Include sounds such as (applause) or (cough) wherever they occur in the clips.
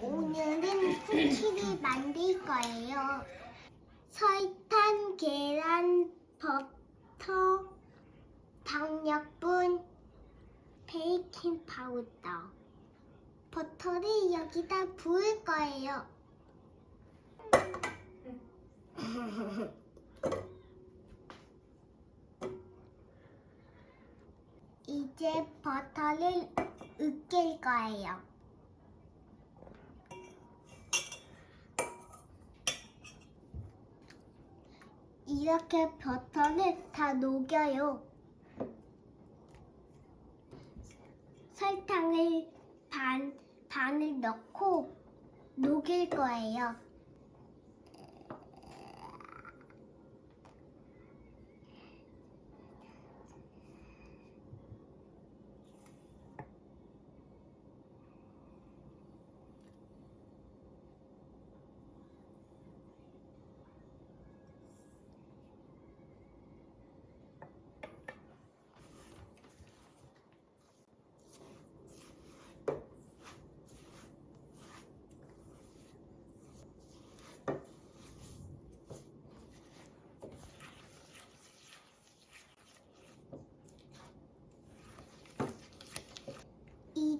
오늘은 쿠키를 만들 거예요. 설탕, 계란, 버터, 박력분, 베이킹 파우더. 버터를 여기다 부을 거예요. (laughs) 이제 버터를 으깰 거예요. 이렇게 버터를 다 녹여요. 설탕을 반, 반을 넣고 녹일 거예요.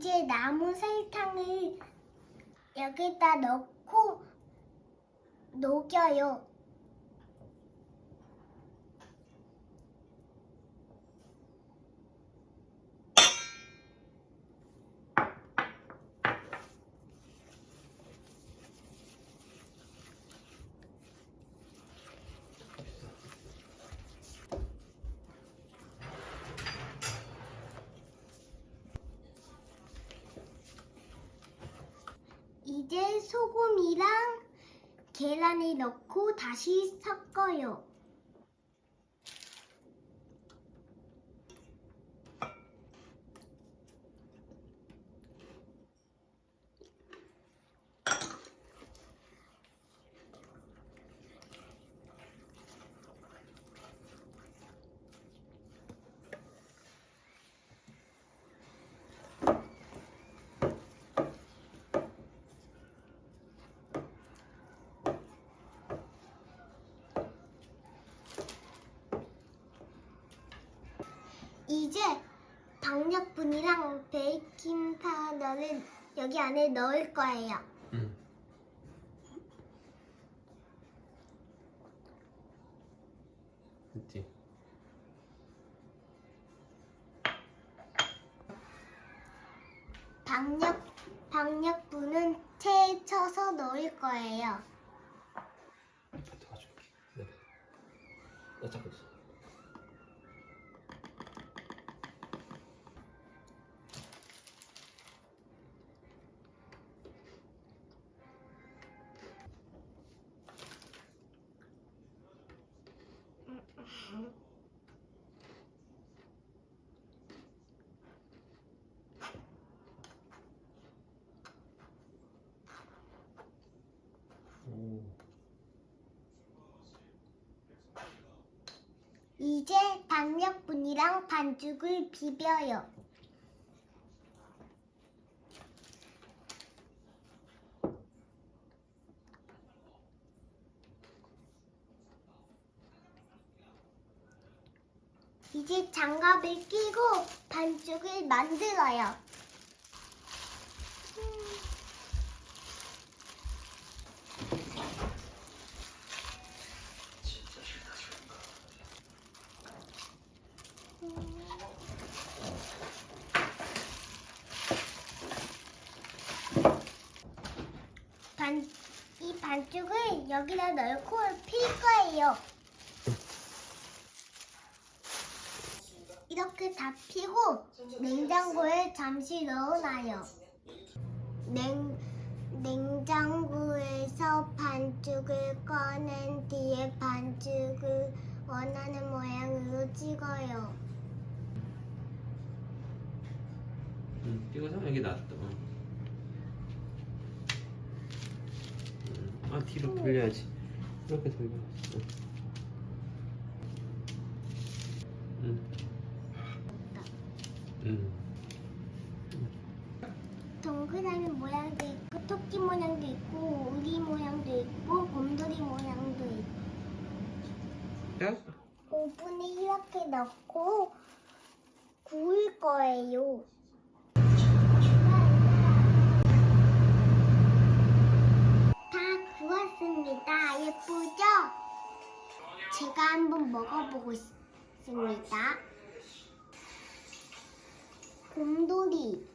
이제 나무 설탕을 여기다 넣고 녹여요. 이제 소금이랑 계란을 넣고 다시 섞어요. 이제 박력분이랑 베이킹 파우더를 여기 안에 넣을 거예요. 응. 됐지. 박력 박력분은 체에 쳐서 넣을 거예요. 이제 박력분이랑 반죽을 비벼요. 이제 장갑을 끼고 반죽을 만들어요. 반, 이 반죽을 여기다 넣고 필 거예요. 이렇게 다 피고 냉장고에 잠시 넣어놔요. 냉, 냉장고에서 반죽을 꺼낸 뒤에 반죽을 원하는 모양으로 찍어요. 응. 이거서 여기 놨어. 응. 응. 아 뒤로 돌려야지. 이렇게 돌려. 응. 응. 응. 동그라미 모양도 있고 토끼 모양도 있고 우리 모양도 있고 곰돌이 모양도 있고 자, 오븐에 이렇게 넣고 구울 거예요. 다 구웠습니다. 예쁘죠? 제가 한번 먹어보고 있습니다. 곰돌이